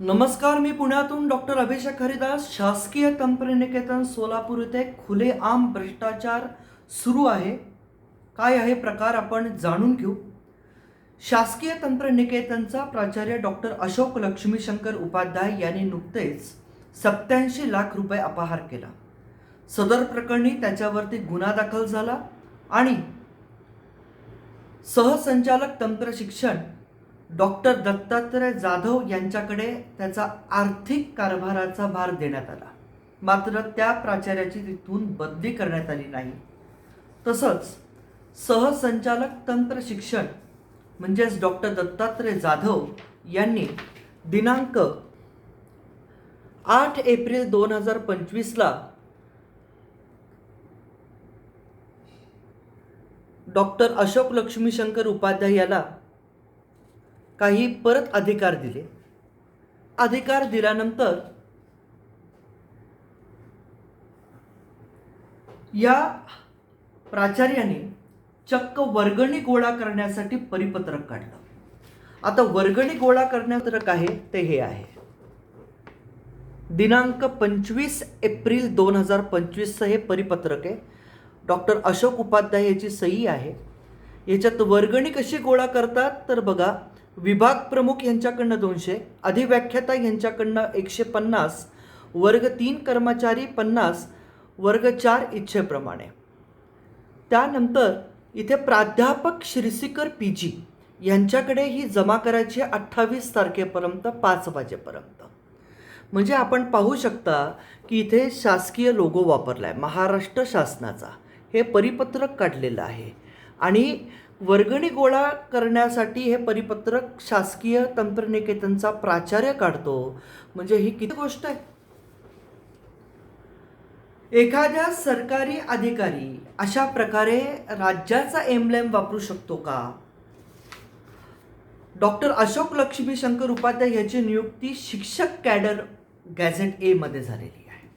नमस्कार मी पुण्यातून डॉक्टर अभिषेक हरिदास शासकीय तंत्रनिकेतन सोलापूर येथे खुलेआम भ्रष्टाचार सुरू आहे. काय आहे प्रकार आपण जाणून घेऊ. शासकीय तंत्रनिकेतनचा प्राचार्य डॉक्टर अशोक लक्ष्मीशंकर उपाध्याय यांनी नुकतेच सत्याऐंशी लाख रुपये अपहार केला. सदर प्रकरणी त्याच्यावरती गुन्हा दाखल झाला आणि सहसंचालक तंत्र शिक्षण डॉक्टर दत्तात्रय जाधव यांच्याकडे त्याचा आर्थिक कारभाराचा भार देण्यात आला. मात्र त्या प्राचार्याची तिथून बदली करण्यात आली नाही. तसंच सहसंचालक तंत्र शिक्षण म्हणजेच डॉक्टर दत्तात्रय जाधव यांनी दिनांक आठ एप्रिल दोन हजार पंचवीसला डॉक्टर अशोक लक्ष्मीशंकर उपाध्याय याला काही परत अधिकार दिले. अधिकार दिल्यानंतर या प्राचार्याने चक्क वर्गणी गोळा करण्यासाठी परिपत्रक काढलं. आता वर्गणी गोळा करण्यापत्रक आहे? ते हे आहे. दिनांक पंचवीस एप्रिल दोन हजार पंचवीसचं हे परिपत्रक आहे. डॉक्टर अशोक उपाध्याय याची सही आहे. याच्यात वर्गणी कशी गोळा करतात? तर बघा विभाग प्रमुख यांच्याकडनं दोनशे अधिव्याख्याता यांच्याकडनं एकशे पन्नास वर्ग तीन कर्मचारी पन्नास वर्ग चार इच्छेप्रमाणे. त्यानंतर इथे प्राध्यापक शिरसीकर पी जी यांच्याकडे ही जमा करायची अठ्ठावीस तारखेपर्यंत पाच वाजेपर्यंत. म्हणजे आपण पाहू शकता की इथे शासकीय लोगो वापरला आहे महाराष्ट्र शासनाचा. हे परिपत्रक काढलेलं आहे. आणि वर्गणी गोळा करण्यासाठी हे परिपत्रक शासकीय तंत्रनिकेतनचा प्राचार्य काढतो. म्हणजे ही किती गोष्ट आहे? एखाद्या सरकारी अधिकारी अशा प्रकारे राज्याचा एम्ब्लेम वापरू शकतो का? डॉक्टर अशोक लक्ष्मी शंकर उपाध्याय याची नियुक्ती शिक्षक कॅडर गॅझेट ए मध्ये झालेली आहे.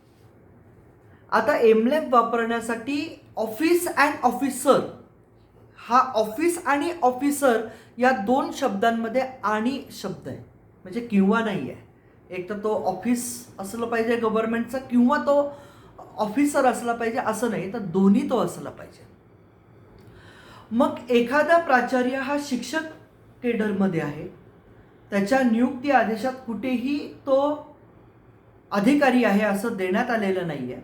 आता एम्ब्लेम वापरण्यासाठी ऑफिस अँड ऑफिसर हा ऑफिस आणि ऑफिसर या दोन शब्दांमध्ये आणि शब्द आहे. म्हणजे किंवा नाही आहे एक तर तो ऑफिस असलं पाहिजे गव्हर्नमेंटचा किंवा तो ऑफिसर असला पाहिजे असं नाही तर दोन्ही तो असला पाहिजे. मग एखादा प्राचार्य हा शिक्षक केडरमध्ये आहे. त्याच्या नियुक्ती आदेशात कुठेही तो अधिकारी आहे असं देण्यात आलेलं नाही आहे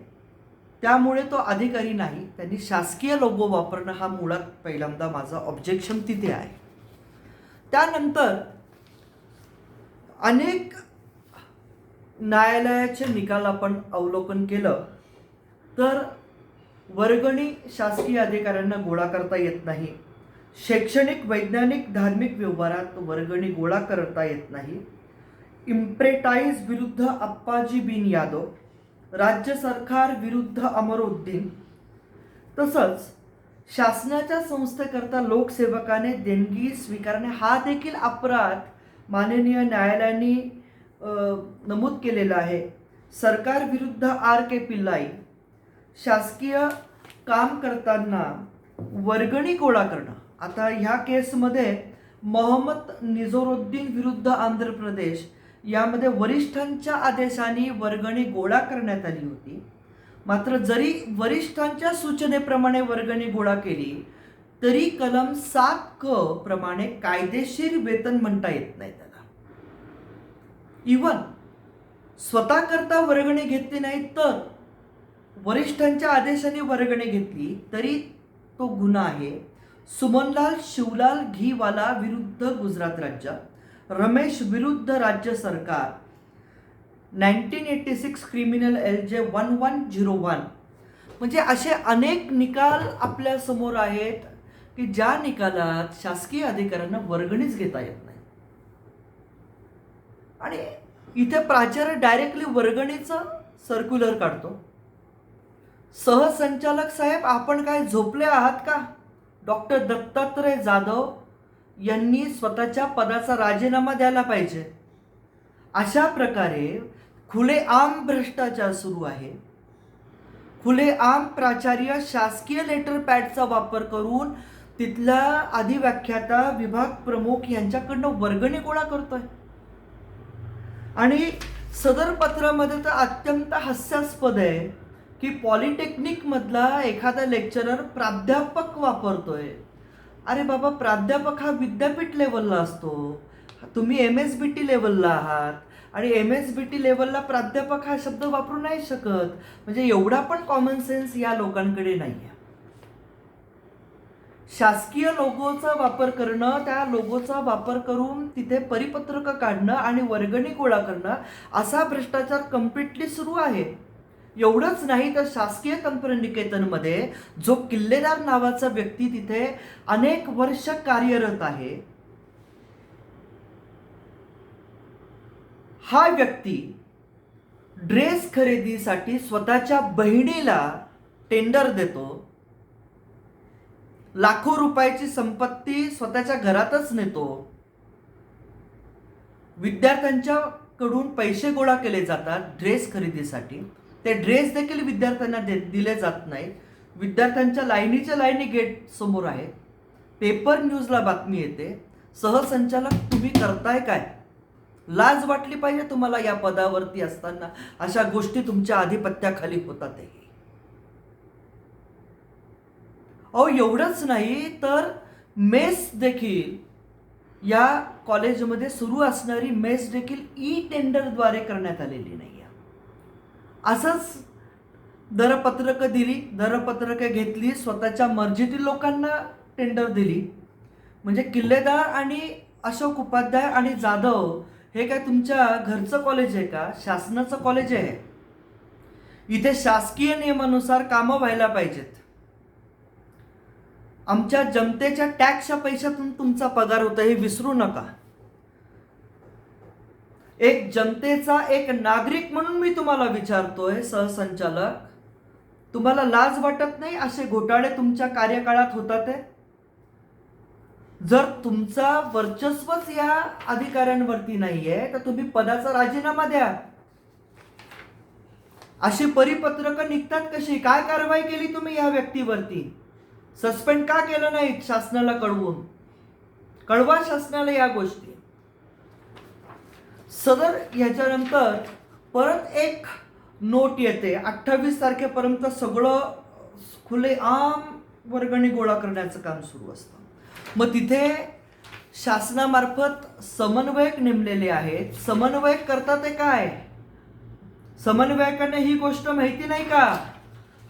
त्यामुळे तो अधिकारी नाही त्यांनी शासकीय लोगो वापरणं हा मुळात पहिल्यांदा माझं ऑब्जेक्शन तिथे आहे. त्यानंतर अनेक न्यायालयाचे निकाल आपण अवलोकन केलं तर वर्गणी शासकीय अधिकाऱ्यांना गोळा करता येत नाही. शैक्षणिक वैज्ञानिक धार्मिक व्यवहारात वर्गणी गोळा करता येत नाही. इम्प्रेटाईज विरुद्ध अप्पाजी बिन यादव राज्य सरकार विरुद्ध अमरुद्दीन. तसंच शासनाच्या संस्थेकरता लोकसेवकाने देणगी स्वीकारणे हा देखील अपराध माननीय न्यायालयाने नमूद केलेला आहे. सरकार विरुद्ध आर के पिल्लाई. शासकीय काम करताना वर्गणी गोळा करणं. आता ह्या केसमध्ये मोहम्मद निझोरुद्दीन विरुद्ध आंध्र प्रदेश यामध्ये वरिष्ठांच्या आदेशाने वर्गणी गोळा करण्यात आली होती. मात्र जरी वरिष्ठांच्या सूचनेप्रमाणे वर्गणी गोळा केली तरी कलम सात क प्रमाणे कायदेशीर वेतन म्हणता येत नाही त्याला. इवन स्वतः करता वर्गणी घेतली नाही तर वरिष्ठांच्या आदेशाने वर्गणी घेतली तरी तो गुन्हा आहे. सुमनलाल शिवलाल घीवाला विरुद्ध गुजरात राज्य. रमेश विरुद्ध राज्य सरकार. Nineteen eighty six criminal L J one one zero one म्हणजे असे अनेक निकाल आपल्यासमोर आहेत की ज्या निकालात शासकीय अधिकाऱ्यांना वर्गणीच घेता येत नाही. आणि इथे प्राचार्य डायरेक्टली वर्गणीचं सर्क्युलर काढतो. सहसंचालक साहेब आपण काय झोपले आहात का? डॉक्टर दत्तात्रय जाधव यांनी स्वतःच्या पदाचा राजीनामा द्यायला पाहिजे. अशा प्रकारे खुलेआम भ्रष्टाचार सुरू आहे. खुलेआम प्राचार्य शासकीय लेटर पॅडचा वापर करून तिथल्या अधिव्याख्याता विभाग प्रमुख यांच्याकडनं वर्गणी गोळा करतोय. आणि सदर पत्रामध्ये तर अत्यंत हास्यास्पद आहे की पॉलिटेक्निकमधला एखादा लेक्चरर प्राध्यापक वापरतोय. अरे बाबा प्राध्यापक हा विद्यापीठ लेवलला असतो. तुम्ही एम एस बी टी लेवलला आहात. आणि एम एस बी टी लेवलला प्राध्यापक हा शब्द वापरू नाही शकत. म्हणजे एवढा पण कॉमन सेन्स या लोकांकडे नाही आहे शासकीय लोगोचा वापर करणं त्या लोगोचा वापर करून तिथे परिपत्रक काढणं आणि वर्गणी गोळा करणं असा भ्रष्टाचार कम्प्लिटली सुरू आहे. एवढंच नाही तर शासकीय तंत्रनिकेतनमध्ये जो किल्लेदार नावाचा व्यक्ती तिथे अनेक वर्ष कार्यरत आहे हा व्यक्ती ड्रेस खरेदीसाठी स्वतःच्या बहिणीला टेंडर देतो. लाखो रुपयाची संपत्ती स्वतःच्या घरातच नेतो. विद्यार्थ्यांच्या कडून पैसे गोळा केले जातात ड्रेस खरेदीसाठी. ते ड्रेस देखील विद्यार्थ्यांना दे दिले जात नाहीत. विद्यार्थ्यांच्या लाईनीच्या लाईनी गेट समोर आहेत पेपर न्यूजला बातमी येते. सहसंचालक तुम्ही करताय काय? लाज वाटली पाहिजे तुम्हाला या पदावरती असताना. अशा गोष्टी तुमच्या आधिपत्याखाली होतात हे. अहो एवढंच नाही तर मेस देखील या कॉलेजमध्ये सुरू असणारी मेस देखील ई टेंडरद्वारे करण्यात आलेली नाही असंच दरपत्रकं दिली दरपत्रकं घेतली स्वतःच्या मर्जीतील लोकांना टेंडर दिली. म्हणजे किल्लेदार आणि अशोक उपाध्याय आणि जाधव हे काय तुमच्या घरचं कॉलेज आहे का? शासनाचं कॉलेज आहे? इथे शासकीय नियमानुसार कामं व्हायला पाहिजेत. आमच्या जनतेच्या टॅक्सच्या पैशातून तुमचा पगार होता हे विसरू नका. एक जनतेचा एक नागरिक म्हणून मी तुम्हाला विचारतोय सहसंचालक. तुम्हाला लाज वाटत नाही असे घोटाळे तुमच्या कार्यकाळात होतात आहे जर तुमचा वर्चस्वच या अधिकाऱ्यांवरती नाहीये तर तुम्ही पदाचा राजीनामा द्या. अशी परिपत्रकं निघतात कशी? काय कारवाई केली तुम्ही या व्यक्तीवरती? सस्पेंड का केलं नाही शासनाला कळवून? कळवा शासनाला या गोष्टी. सदर ह्याच्यानंतर परत एक नोट येते. अठ्ठावीस तारखेपर्यंत सगळं खुले आम वर्गणी गोळा करण्याचं काम सुरू असतं. मग तिथे शासनामार्फत समन्वयक नेमलेले आहेत. समन्वयक करतात ते काय? समन्वयकांना ही गोष्ट माहिती नाही का?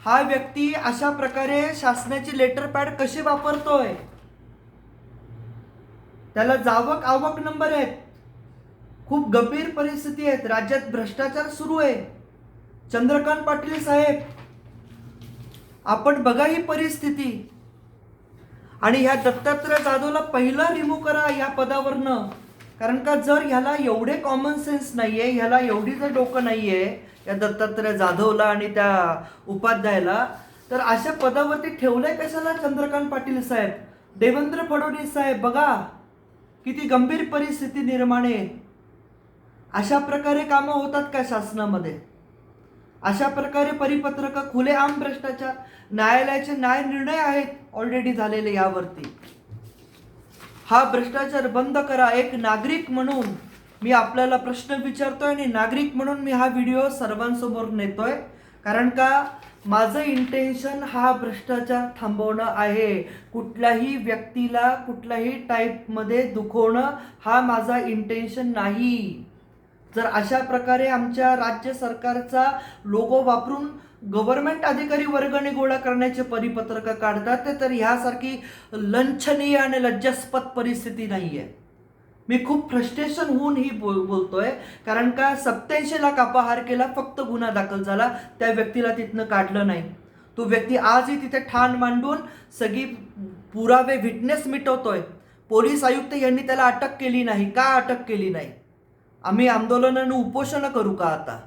हा व्यक्ती अशा प्रकारे शासनाची लेटर पॅड कशी वापरतोय? त्याला जावक आवक नंबर आहेत. खूप गंभीर परिस्थिती आहेत. राज्यात भ्रष्टाचार सुरू आहे. चंद्रकांत पाटील साहेब आपण बघा ही परिस्थिती. आणि ह्या दत्तात्रय जाधवला पहिला रिमूव्ह करा या पदावरनं. कारण का जर ह्याला एवढे कॉमन सेन्स नाही आहे ह्याला एवढी जर डोकं आहे या दत्तात्रय जाधवला आणि त्या उपाध्यायाला तर अशा पदावरती ठेवलंय कशाला चंद्रकांत पाटील साहेब? देवेंद्र फडणवीस साहेब बघा. किती गंभीर परिस्थिती निर्माण आहे. अशा प्रकारे कामं होतात का शासनामध्ये? अशा प्रकारे परिपत्रक खुलेआम भ्रष्टाचार न्यायालयाचे न्याय निर्णय आहेत ऑलरेडी झालेले यावरती. हा भ्रष्टाचार बंद करा एक नागरिक म्हणून मी आपल्याला प्रश्न विचारतोय आणि नागरिक म्हणून मी हा व्हिडिओ सर्वांसमोर नेतोय. कारण का? माझं इंटेन्शन हा भ्रष्टाचार थांबवणं आहे. कुठल्याही व्यक्तीला कुठल्याही टाईपमध्ये दुखवणं हा माझा इंटेन्शन नाही. जर अशा प्रकारे आमच्या राज्य सरकारचा लोगो वापरून गव्हर्नमेंट अधिकारी वर्गणी गोळा करण्याचे परिपत्रक काढतात ते तर ह्यासारखी लंछनीय आणि लज्जास्पद परिस्थिती नाही आहे मी खूप फ्रस्ट्रेशन होऊन ही बोल बोलतोय कारण का सत्याऐंशी लाख अपहार केला फक्त गुन्हा दाखल झाला त्या व्यक्तीला तिथनं काढलं नाही. तो व्यक्ती आजही तिथे ठाण मांडून सगळी पुरावे विटनेस मिटवतोय. पोलीस आयुक्त यांनी त्याला अटक केली नाही. का अटक केली नाही? आम्ही आंदोलनानं उपोषणं करू का आता?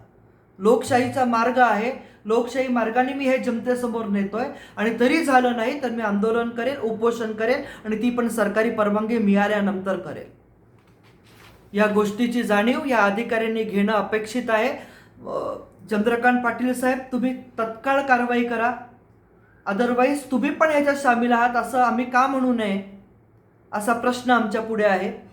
लोकशाहीचा मार्ग आहे. लोकशाही मार्गाने मी हे जनतेसमोर नेतोय. आणि तरी झालं नाही तर मी आंदोलन करेल उपोषण करेल आणि ती पण सरकारी परवानगी मिळाल्यानंतर करेल या गोष्टीची जाणीव या अधिकाऱ्यांनी घेणं अपेक्षित आहे. चंद्रकांत पाटील साहेब तुम्ही तत्काळ कारवाई करा. अदरवाईज तुम्ही पण याच्यात सामील आहात असं आम्ही का म्हणू नये? असा प्रश्न आमच्या पुढे आहे.